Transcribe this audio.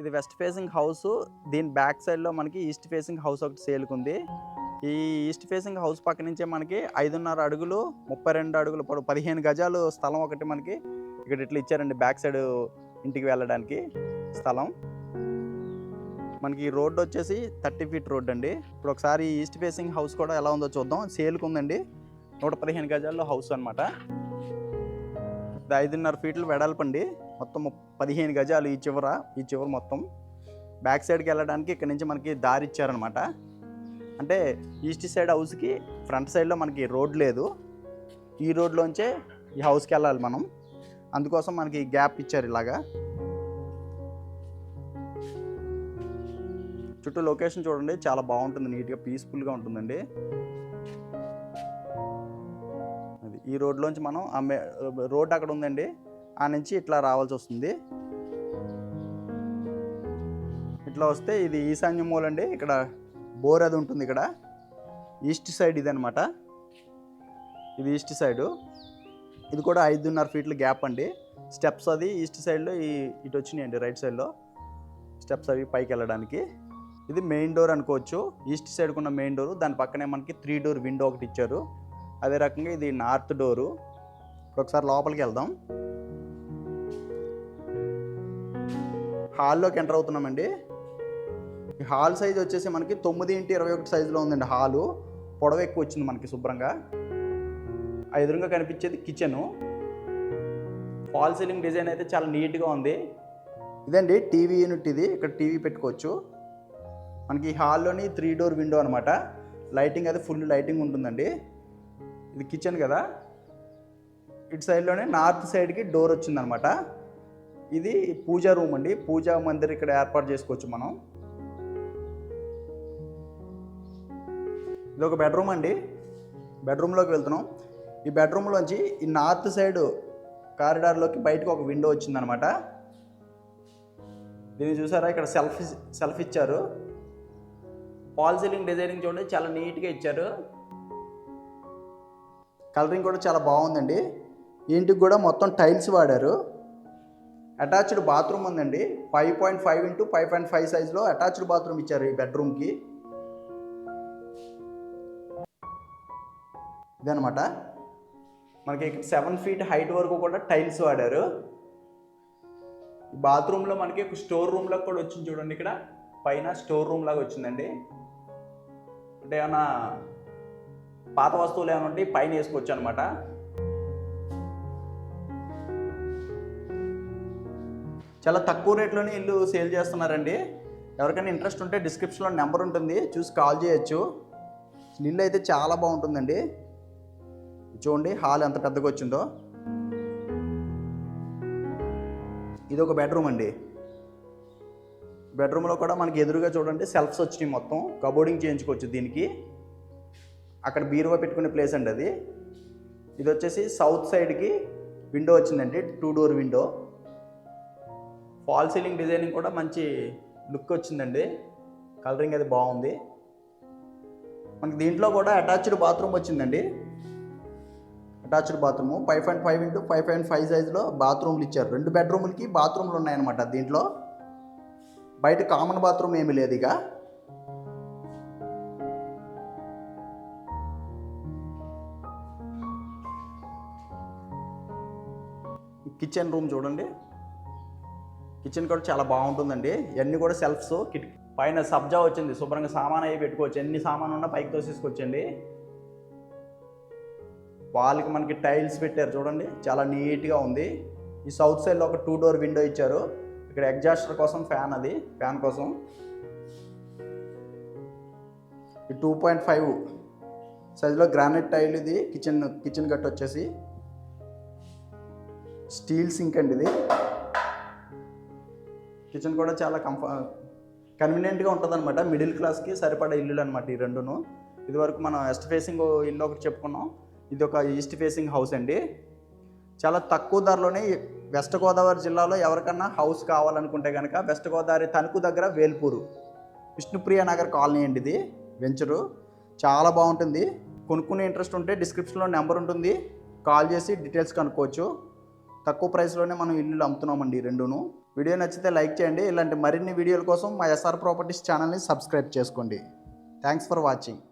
ఇది west facing house. దీని back సైడ్లో మనకి ఈస్ట్ ఫేసింగ్ హౌస్ ఒకటి సేల్కి ఉంది ఈ ఈస్ట్ ఫేసింగ్ హౌస్ పక్క నుంచే మనకి ఐదున్నర అడుగులు ముప్పై రెండు అడుగులు పొడవు పదిహేను గజాలు స్థలం ఒకటి మనకి ఇక్కడ ఇట్లా ఇచ్చారండి బ్యాక్ సైడ్ ఇంటికి వెళ్ళడానికి స్థలం. మనకి ఈ రోడ్డు వచ్చేసి థర్టీ ఫీట్ రోడ్ అండి. ఇప్పుడు ఒకసారి ఈస్ట్ ఫేసింగ్ హౌస్ కూడా ఎలా ఉందో చూద్దాం. సేల్కి ఉందండి నూట పదిహేను గజాల్లో హౌస్ అనమాట ఇది ఐదున్నర ఫీట్లు వెడల్పండి. మొత్తం పదిహేను గజాలు ఈ చివర ఈ చివర మొత్తం. బ్యాక్ సైడ్కి వెళ్ళడానికి ఇక్కడ నుంచి మనకి దారి ఇచ్చారనమాట అంటే ఈస్ట్ సైడ్ హౌస్కి ఫ్రంట్ సైడ్లో మనకి రోడ్ లేదు. ఈ రోడ్లోంచే ఈ హౌస్కి వెళ్ళాలి మనం. అందుకోసం మనకి గ్యాప్ ఇచ్చారు ఇలాగా. చుట్టూ లొకేషన్ చూడండి చాలా బాగుంటుంది నీట్గా పీస్ఫుల్గా ఉంటుందండి. అది ఈ రోడ్లోంచి మనం ఆ రోడ్ అక్కడ ఉందండి. ఆ నుంచి ఇట్లా రావాల్సి వస్తుంది. ఇట్లా వస్తే ఇది ఈశాన్య మూల అండి. ఇక్కడ బోర్ అది ఉంటుంది ఇక్కడ. ఈస్ట్ సైడ్ ఇది అనమాట ఇది ఈస్ట్ సైడు. ఇది కూడా ఐదున్నర ఫీట్ల గ్యాప్ అండి. స్టెప్స్ అది ఈస్ట్ సైడ్లో ఈ ఇటు వచ్చినాయండి రైట్ సైడ్లో. స్టెప్స్ అవి పైకి వెళ్ళడానికి. ఇది మెయిన్ డోర్ అనుకోవచ్చు. ఈస్ట్ సైడ్కి ఉన్న మెయిన్ డోర్ దాని పక్కనే మనకి త్రీ డోర్ విండో ఒకటి ఇచ్చారు. అదే రకంగా ఇది నార్త్ డోరు. ఒకసారి లోపలికి వెళ్దాం. హాల్లోకి ఎంటర్ అవుతున్నామండి. ఈ హాల్ సైజ్ వచ్చేసి మనకి తొమ్మిది ఇంటి ఇరవై ఒకటి సైజులో ఉందండి హాలు. పొడవ ఎక్కువ వచ్చింది మనకి శుభ్రంగా. ఆ ఎదురుగా కనిపించేది కిచెను. ఫాల్ సీలింగ్ డిజైన్ అయితే చాలా నీట్గా ఉంది. ఇదండి టీవీ యూనిట్ ఇది. ఇక్కడ టీవీ పెట్టుకోవచ్చు. మనకి ఈ హాల్లోని త్రీ డోర్ విండో అనమాట లైటింగ్ అది ఫుల్ లైటింగ్ ఉంటుందండి. ఇది కిచెన్ కదా. ఇటు సైడ్లోనే నార్త్ సైడ్కి డోర్ వచ్చిందనమాట ఇది పూజా రూమ్ అండి. పూజా మందిర్ ఇక్కడ ఏర్పాటు చేసుకోవచ్చు మనం. ఇది ఒక బెడ్రూమ్ అండి. బెడ్రూమ్లోకి వెళ్తున్నాం. ఈ బెడ్రూమ్లోంచి ఈ నార్త్ సైడ్ కారిడార్లోకి బయటకు ఒక విండో వచ్చిందనమాట. దీన్ని చూసారా? ఇక్కడ సెల్ఫ్ సెల్ఫ్ ఇచ్చారు. పాల్ సీలింగ్ డిజైనింగ్ చూడండి చాలా నీట్గా ఇచ్చారు. కలరింగ్ కూడా చాలా బాగుందండి. ఇంటికి కూడా మొత్తం టైల్స్ వాడారు. అటాచ్డ్ బాత్రూమ్ ఉందండి. Five point five into five point five సైజ్లో అటాచ్డ్ బాత్రూమ్ ఇచ్చారు ఈ బెడ్రూమ్కి. ఇదనమాట మనకి సెవెన్ ఫీట్ హైట్ వరకు కూడా టైల్స్ వాడారు. బాత్రూంలో మనకి స్టోర్ రూమ్లో కూడా వచ్చింది చూడండి ఇక్కడ. పైన స్టోర్ రూమ్ లాగా వచ్చిందండి. అంటే ఏమన్నా పాత వస్తువులు ఏమైనా ఉంటే పైన వేసుకోవచ్చు అనమాట చాలా తక్కువ రేట్లోనే ఇల్లు సేల్ చేస్తున్నారండి. ఎవరికైనా ఇంట్రెస్ట్ ఉంటే డిస్క్రిప్షన్లో నెంబర్ ఉంటుంది చూసి కాల్ చేయొచ్చు. ఇల్లు అయితే చాలా బాగుంటుందండి. చూడండి హాల్ ఎంత పెద్దగా వచ్చిందో. ఇది ఒక బెడ్రూమ్ అండి. బెడ్రూమ్లో కూడా మనకి ఎదురుగా చూడండి సెల్ఫ్స్ వచ్చినాయి మొత్తం. కబోర్డింగ్ చేయించుకోవచ్చు దీనికి. అక్కడ బీరువా పెట్టుకునే ప్లేస్ అండి అది. ఇది వచ్చేసి సౌత్ సైడ్కి విండో వచ్చిందండి two door window. Fall ceiling designing కూడా మంచి లుక్ వచ్చిందండి. కలరింగ్ అది బాగుంది. మనకి దీంట్లో కూడా అటాచ్డ్ బాత్రూమ్ వచ్చిందండి. Attached bathroom five point five into five point five సైజ్లో బాత్రూమ్లు ఇచ్చారు. రెండు బెడ్రూమ్లకి బాత్రూమ్లు ఉన్నాయన్నమాట దీంట్లో. బయట కామన్ బాత్రూమ్ ఏమీ లేదు ఇక. కిచెన్ రూమ్ చూడండి. కిచెన్ కూడా చాలా బాగుంటుందండి. ఇవన్నీ కూడా సెల్ఫ్స్ కిటికీ పైన సబ్జా వచ్చింది శుభ్రంగా సామాన్ అవి పెట్టుకోవచ్చు. ఎన్ని సామాన్ ఉన్నా పైకి తోసేసుకొచ్చండి. వాళ్ళకి మనకి టైల్స్ పెట్టారు చూడండి చాలా నీట్గా ఉంది. ఈ సౌత్ సైడ్లో ఒక టూ డోర్ విండో ఇచ్చారు. ఇక్కడ ఎగ్జాస్టర్ కోసం ఫ్యాన్ అది ఫ్యాన్ కోసం. ఈ టూ పాయింట్ ఫైవ్ సైజులో గ్రానైట్ టైల్ ఇది కిచెన్ కిచెన్ గట్ వచ్చేసి స్టీల్ సింక్ అండి ఇది. కిచెన్ కూడా చాలా కంఫ కన్వీనియంట్గా ఉంటుంది అనమాట మిడిల్ క్లాస్కి సరిపడా ఇల్లులు అనమాట ఈ రెండును. ఇదివరకు మనం వెస్ట్ ఫేసింగ్ ఇల్లు ఒకటి చెప్పుకున్నాం. ఇది ఒక ఈస్ట్ ఫేసింగ్ హౌస్ అండి. చాలా తక్కువ ధరలోనే వెస్ట్ గోదావరి జిల్లాలో ఎవరికన్నా హౌస్ కావాలనుకుంటే కనుక వెస్ట్ గోదావరి తణుకు దగ్గర వేల్పూరు. విష్ణుప్రియ నగర్ కాలనీ అండి ఇది వెంచరు. చాలా బాగుంటుంది. కొనుక్కునే ఇంట్రెస్ట్ ఉంటే డిస్క్రిప్షన్లో నెంబర్ ఉంటుంది. కాల్ చేసి డీటెయిల్స్ కనుక్కోవచ్చు. తక్కువ ప్రైస్లోనే మనం ఇల్లు అమ్ముతున్నామండి రెండును. వీడియో నచ్చితే లైక్ చేయండి. ఇలాంటి మరిన్ని వీడియోల కోసం మా ఎస్ఆర్ ప్రాపర్టీస్ ఛానల్ని సబ్స్క్రైబ్ చేసుకోండి. Thanks for watching